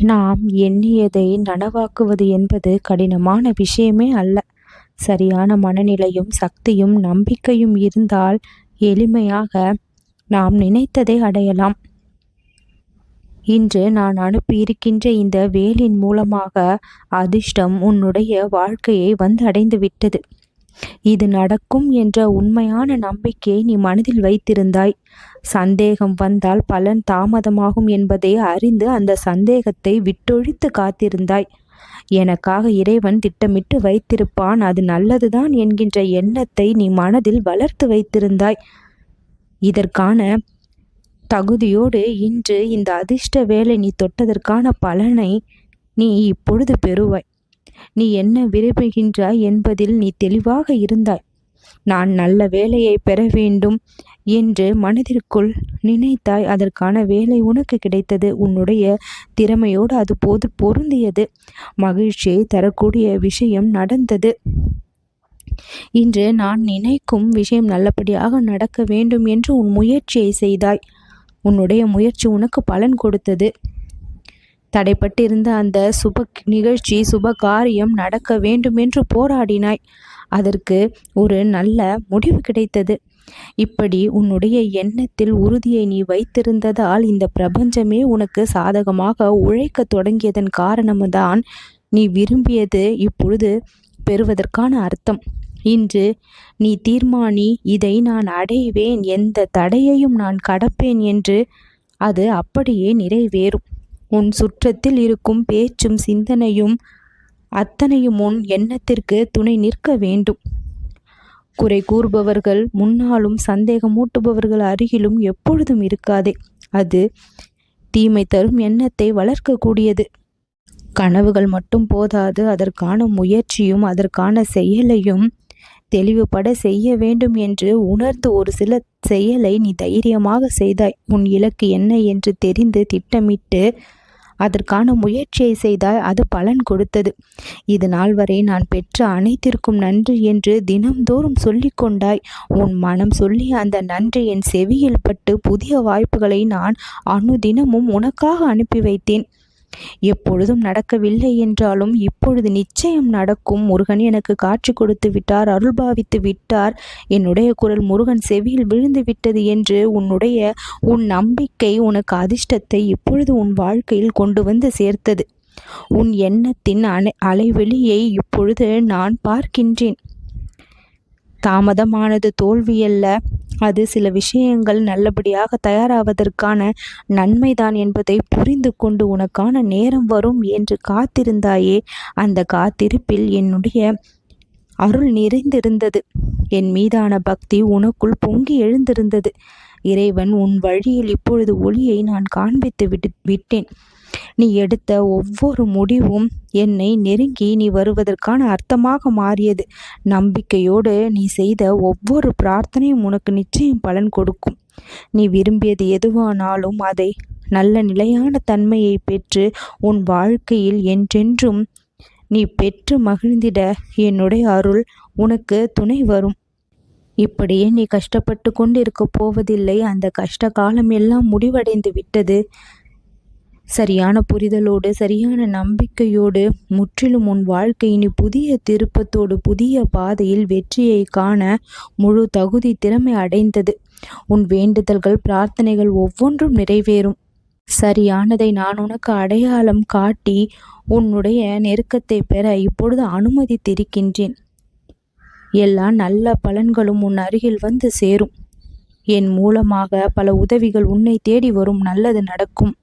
நாம் எண்ணியதை நனவாக்குவது என்பது கடினமான விஷயமே அல்ல. சரியான மனநிலையும் சக்தியும் நம்பிக்கையும் இருந்தால் எளிமையாக நாம் நினைத்ததை அடையலாம். இன்று நான் அனுப்பியிருக்கின்ற இந்த வேலின் மூலமாக அதிர்ஷ்டம் உன்னுடைய வாழ்க்கையை வந்து அடைந்து விட்டது இது நடக்கும் என்ற உண்மையான நம்பிக்கையை நீ மனதில் வைத்திருந்தாய். சந்தேகம் வந்தால் பலன் தாமதமாகும் என்பதை அறிந்து அந்த சந்தேகத்தை விட்டொழித்து காத்திருந்தாய். எனக்காக இறைவன் திட்டமிட்டு வைத்திருப்பான் அது நல்லதுதான் என்கின்ற எண்ணத்தை நீ மனதில் வளர்த்து வைத்திருந்தாய். இதற்கான தகுதியோடு இன்று இந்த அதிர்ஷ்ட வேலை நீ தொட்டதற்கான பலனை நீ இப்பொழுது பெறுவாய். நீ என்ன விரும்புகின்றாய் என்பதில் நீ தெளிவாக இருந்தாய். நான் நல்ல வேலையை பெற வேண்டும் என்று மனதிற்குள் நினைத்தாய். அதற்கான வேலை உனக்கு கிடைத்தது. உன்னுடைய திறமையோடு அது போது பொருந்தியது. மகிழ்ச்சியை தரக்கூடிய விஷயம் நடந்தது. இன்று நான் நினைக்கும் விஷயம் நல்லபடியாக நடக்க வேண்டும் என்று உன் முயற்சியை செய்தாய். உன்னுடைய முயற்சி உனக்கு பலன் கொடுத்தது. தடைப்பட்டிருந்த அந்த சுப நிகழ்ச்சி சுப காரியம் நடக்க வேண்டுமென்று போராடினாய். அதற்கு ஒரு நல்ல முடிவு கிடைத்தது. இப்படி உன்னுடைய எண்ணத்தில் உறுதியை நீ வைத்திருந்ததால் இந்த பிரபஞ்சமே உனக்கு சாதகமாக உழைக்க தொடங்கியதன் காரணம்தான் நீ விரும்பியது இப்பொழுது பெறுவதற்கான அர்த்தம். இன்று நீ தீர்மானி இதை நான் அடைவேன் எந்த தடையையும் நான் கடப்பேன் என்று அது அப்படியே நிறைவேறும். உன் சுற்றத்தில் இருக்கும் பேச்சும் சிந்தனையும் அத்தனையும் உன் எண்ணத்திற்கு துணை நிற்க வேண்டும். குறை கூறுபவர்கள் முன்னாலும் சந்தேகமூட்டுபவர்கள் அருகிலும் எப்பொழுதும் இருக்காதே. அது தீமை தரும் எண்ணத்தை வளர்க்கக்கூடியது. கனவுகள் மட்டும் போதாது அதற்கான முயற்சியும் அதற்கான செயலையும் தெளிவுபட செய்ய வேண்டும் என்று உணர்ந்து ஒரு சில செயலை நீ தைரியமாக செய்தாய். உன் இலக்கு என்ன என்று தெரிந்து திட்டமிட்டு அதற்கான முயற்சியை செய்தாய். அது பலன் கொடுத்தது. இது நாள் வரை நான் பெற்ற அனைத்திற்கும் நன்றி என்று தினம்தோறும் சொல்லிக்கொண்டாய் உன் மனம் சொல்லி அந்த நன்றி என் செவியில் பட்டு புதிய வாய்ப்புகளை நான் அனுதினமும் உனக்காக அனுப்பி வைத்தேன். எப்பொழுதும் நடக்கவில்லை என்றாலும் இப்பொழுது நிச்சயம் நடக்கும். முருகன் எனக்கு காட்சி கொடுத்து விட்டார் அருள் பாவித்து விட்டார். என்னுடைய குரல் முருகன் செவியில் விழுந்து விட்டது என்று உன்னுடைய உன் நம்பிக்கை உனக்கு அதிர்ஷ்டத்தை இப்பொழுது உன் வாழ்க்கையில் கொண்டு வந்து சேர்த்தது. உன் எண்ணத்தின் அலை அலைவெளியை இப்பொழுது நான் பார்க்கின்றேன். தாமதமானது தோல்வியல்ல. அது சில விஷயங்கள் நல்லபடியாக தயாராவதற்கான நன்மைதான் என்பதை புரிந்து கொண்டு உனக்கான நேரம் வரும் என்று காத்திருந்தாயே. அந்த காத்திருப்பில் என்னுடைய அருள் நிறைந்திருந்தது. என் மீதான பக்தி உனக்குள் பொங்கி எழுந்திருந்தது. இறைவன் உன் வழியில் இப்பொழுது ஒளியை நான் காண்பித்து விட்டு விட்டேன். நீ எடுத்த ஒவ்வொரு முடிவும் என்னை நெருங்கி நீ வருவதற்கான அர்த்தமாக மாறியது. நம்பிக்கையோடு நீ செய்த ஒவ்வொரு பிரார்த்தனையும் உனக்கு நிச்சயம் பலன் கொடுக்கும். நீ விரும்பியது எதுவானாலும் அதை நல்ல நிலையான தன்மையை பெற்று உன் வாழ்க்கையில் என்றென்றும் நீ பெற்று மகிழ்ந்திட என்னுடைய அருள் உனக்கு துணை வரும். இப்படியே நீ கஷ்டப்பட்டு கொண்டிருக்க போவதில்லை. அந்த கஷ்ட காலம் எல்லாம் முடிவடைந்து விட்டது. சரியான புரிதலோடு சரியான நம்பிக்கையோடு முற்றிலும் உன் வாழ்க்கை இனி புதிய திருப்பத்தோடு புதிய பாதையில் வெற்றியை காண முழு தகுதி திறமை அடைந்தது. உன் வேண்டுதல்கள் பிரார்த்தனைகள் ஒவ்வொன்றும் நிறைவேறும். சரியானதை நான் உனக்கு அடையாளம் காட்டி உன்னுடைய நெருக்கத்தை பெற இப்பொழுது அனுமதித்திருக்கின்றேன். எல்லா நல்ல பலன்களும் உன் அருகில் வந்து சேரும். என் மூலமாக பல உதவிகள் உன்னை தேடி வரும். நல்லது நடக்கும்.